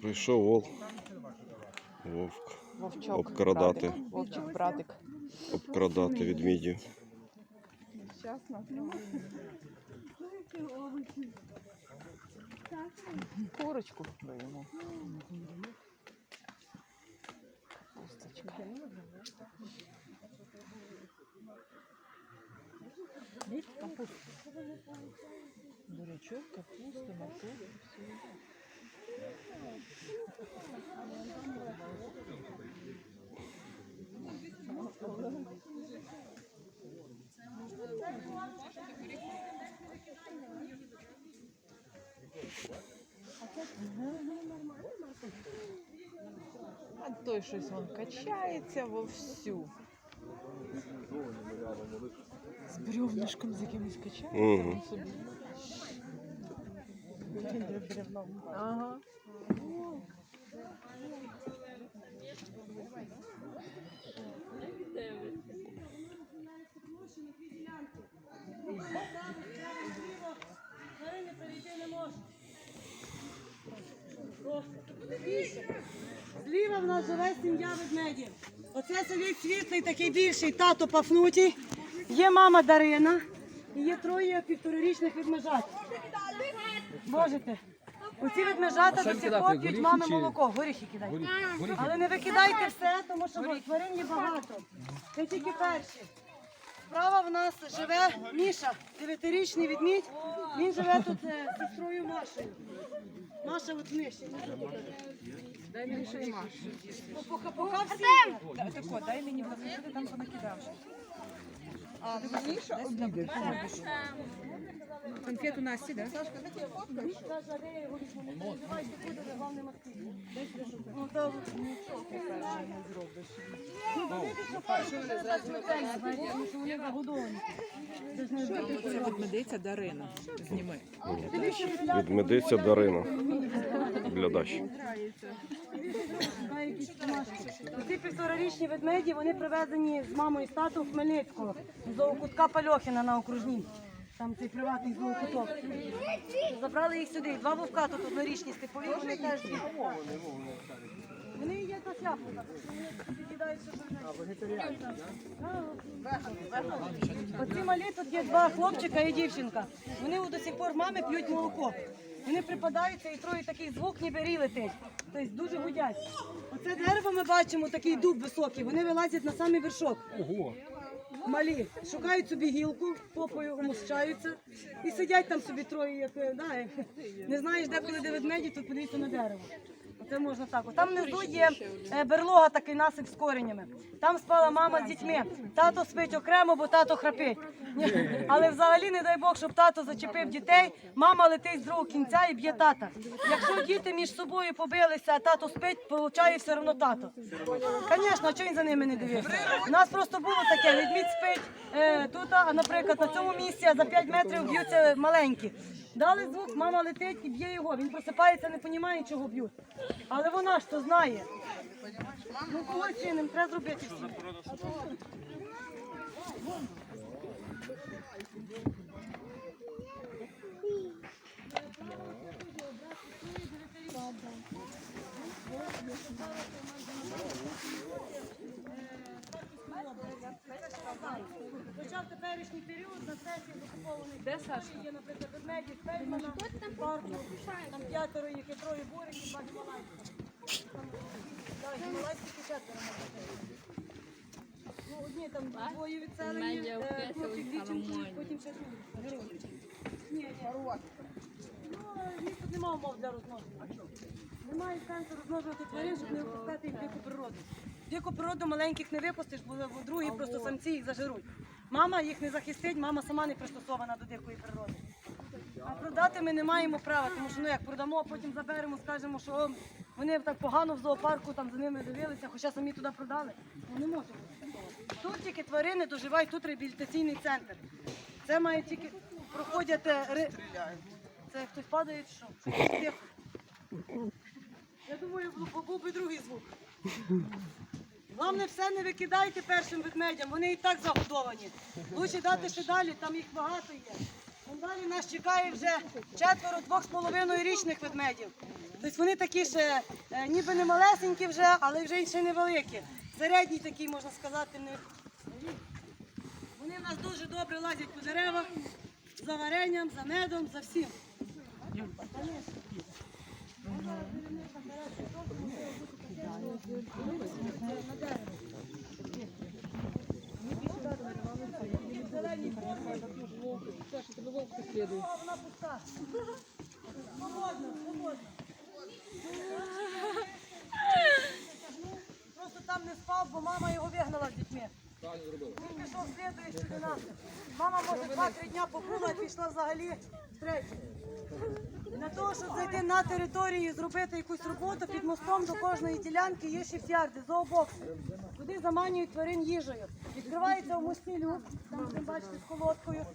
Прийшов вол. Вовк. Вовчок. Обкрадати. братик. Вовчик, братик. Обкрадати ведмідів. Курочку даємо. Капусточка. Бурячок, капуста, морковь. А той щось він качається вовсю. З бревнышком з якимось. Мгм. Ага. Зліва в нас живе сім'я ведмедів. Оце сидить світлий такий більший тато Пафнутій. Є мама Дарина і є троє півторарічних відмежат. Можете. Оці відмежата до сих пор п'ють мами молоко. Горіхи кидайте. Але не викидайте все, тому що тварин є багато. Це тільки перші. Справа в нас живе Міша, дев'ятирічний відмідь. Він живе тут е, з сестрою Машею. Маша от нижче. Дай мені ще Машу. Всі. Так от, дай мені посмотри, там понакидав. Міша обідає. Конфету Насті, да? Каже, а де я його візьму? Не переживайте, буде, але вам не мастити. Ну, то нічого. Не Це ведмедиця Дарина. Зніми. Відмедиця Дарина. Глядач. Ці півторарічні ведмеді, вони привезені з мамою з татом в Хмельницького, зоокутка Пальохіна на окружній. Там цей приватний зоокуток. Забрали їх сюди. Два вовка тут однорічні степові, вони теж дві. Вони є на шляпу. так. Вони кидають, що А, Оці малі тут є два хлопчика і дівчинка. Вони до сих пор мами п'ють молоко. Вони припадаються і троє такий звук, ніби летить. Тобто дуже гудять. Оце дерево ми бачимо, такий дуб високий. Вони вилазять на самий вершок. Малі шукають собі гілку, попою умощаються і сидять там собі троє, як е, да, не знаєш, де коли де ведмеді, то подивіться на дерево. Це можна так. Там внизу є е, берлога, такий насип з коренями. Там спала мама з дітьми. Тато спить окремо, бо тато храпить. Але взагалі не дай Бог, щоб тато зачепив дітей. Мама летить з другого кінця і б'є тата. Якщо діти між собою побилися, а тато спить, получає все одно тато. Звісно, а чого він за ними не дивився? У нас просто було таке, ведмідь спить е, тут, а, наприклад, на цьому місці, за 5 метрів б'ються маленькі. Дали звук, мама летить і б'є його. Він просипається, не розуміє, чого б'ють. Але вона ж то знає. Ну, кого чиним, треба зробити. Почав теперішній період. Де Сашка? Є, наприклад, ведмедів, Фельдмана, парку, там п'ятеро їх, і троє буриків, два гімалайських. Так, гімалайських і четверо, мабуть. Ну, одні там двоє відселені, е, хлопчик, дівчинки, потім ще другі. Ні, ні. Ну, їх тут немає умов для розмноження. Немає сенсу розмножувати тварин, щоб не випускати їх в дику природу. В дику природу маленьких не випустиш, бо бо другі просто самці їх зажируть. Мама їх не захистить, мама сама не пристосована до дикої природи. А продати ми не маємо права, тому що ну як продамо, а потім заберемо, скажемо, що о, вони так погано в зоопарку там за ними дивилися, хоча самі туди продали. Ну не може. Тут тільки тварини доживають, тут реабілітаційний центр. Це має тільки проходять. е, ри- Це хтось падає що? Щось. Я думаю, був- був би другий звук. Головне, все не викидайте першим ведмедям, вони і так загодовані. Лучше дати ще далі, там їх багато є. Вон далі нас чекає вже четверо двох з половиною річних ведмедів. Тобто вони такі ще е, ніби не малесенькі вже, але вже ще невеликі. Середній такий, можна сказати, них. Вони в нас дуже добре лазять по деревах, за варенням, за медом, за всім. Вона пуста. Свободно, свободно. Просто там не спав, бо мама його вигнала з дітьми. Він пішов слідуючи до нас. Мама, може, два-три дня побула і пішла взагалі втретє. Для того, щоб зайти на територію і зробити якусь роботу, під мостом до кожної ділянки є шіфтярди, зообокси. Туди заманюють тварин їжею. Відкривається в мості люк, там ви бачите з колодкою,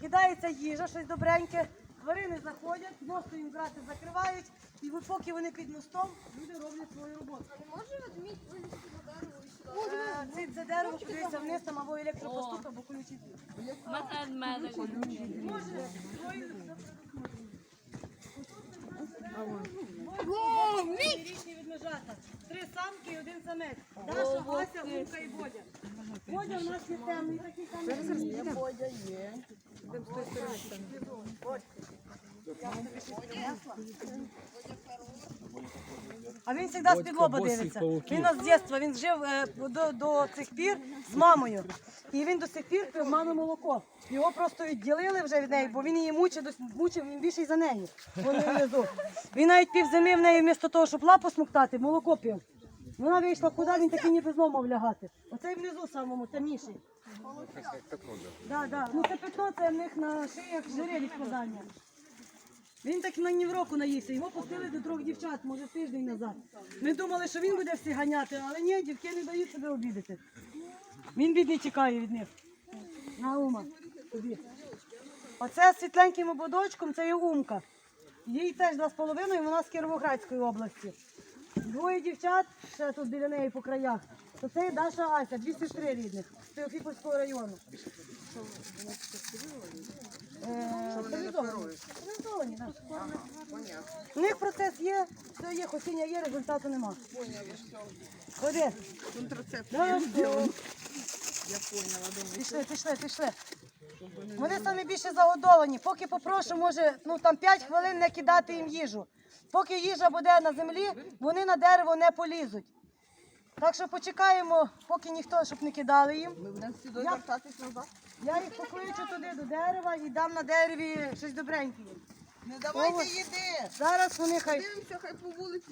кидається їжа, щось добреньке. Тварини заходять, мосту їм грати закривають, і поки вони під мостом, люди роблять свою роботу. Може ведмідь вилізти на дерево і сюди? Е, Це, це дерево подивиться вниз, там або електропоступ, або колючий дріт. Може, Річні відмежата. Три самки і один самець. Даша, Вася, Гумка і Бодя. Бодя в нас є темний, такий самий. Бодя є. А він завжди з-під лоба дивиться. Він у нас з дитинства, він жив е, до, до цих пір з мамою. І він до сих пір пив мами молоко. Його просто відділили вже від неї, бо він її мучив, дос- мучив він більший за неї. Вони внизу. Він навіть пів зими в неї вмісто того, щоб лапу смоктати, молоко пив. Вона вийшла куди, він такий ніби знову мав лягати. Оцей внизу самому, темніший. Да, да. Ну це пятно, це в них на шиях жири від складання. Він так на ні в року наївся. Його пустили до трьох дівчат, може тиждень назад. Ми думали, що він буде всі ганяти, але ні, дівки не дають себе обідати. Він бідний тікає від них. На ума. Тобі. Оце з світленьким ободочком, це є умка. Їй теж два з половиною, вона з Кіровоградської області. Двоє дівчат, ще тут біля неї по краях. То це Даша Ася, дві сестри рідних з Теофіпольського району. Е. У них процес є, все є, хотіння є, результату нема. Ходи. Давай, Я поняла, Пішли, пішли, пішли. Вони самі більше загодовані. Поки попрошу, може, ну там 5 хвилин не кидати їм їжу. Поки їжа буде на землі, вони на дерево не полізуть. Так що почекаємо, поки ніхто, щоб не кидали їм. Я, я їх покличу туди до дерева і дам на дереві щось добреньке. їм. Не давайте їди. Зараз вони хай Дивимося, хай по вулиці